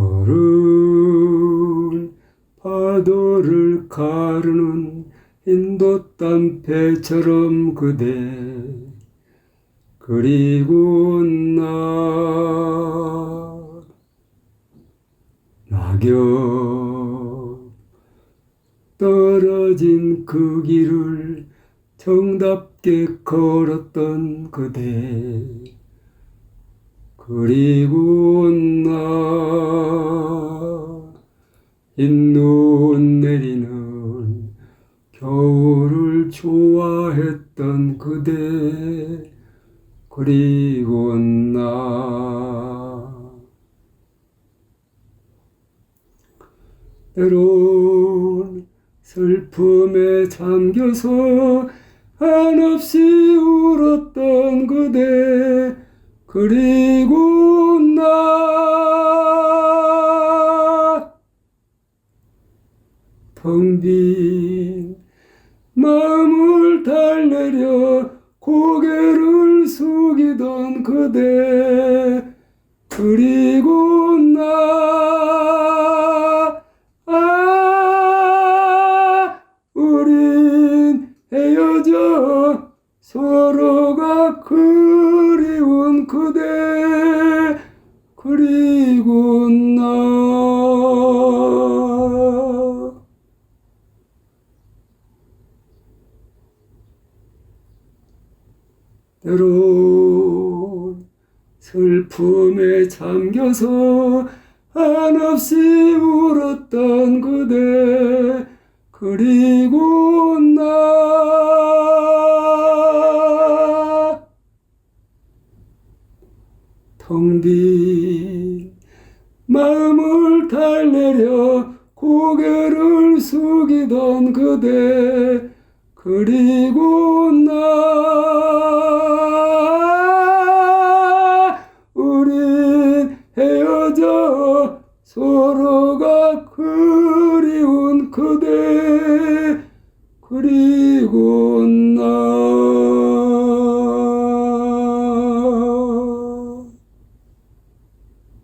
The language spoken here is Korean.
푸른 파도를 가르는 인도 땀배처럼 그대 그리고 나 낙엽 떨어진 그 길을 정답게 걸었던 그대 그리고 흰눈 내리는 겨울을 좋아했던 그대 그리고 나. 때론 슬픔에 잠겨서 한없이 울었던 그대 그리고 나 텅빈 마음을 달래려 고개를 숙이던 그대 그리고 나 아, 우린 헤어져 서로가 그리운 그대 그리고 나 때론 슬픔에 잠겨서 한없이 울었던 그대 그리고 나. 텅 빈 마음을 달래려 고개를 숙이던 그대 그리고 나 서로가 그리운 그대 그리고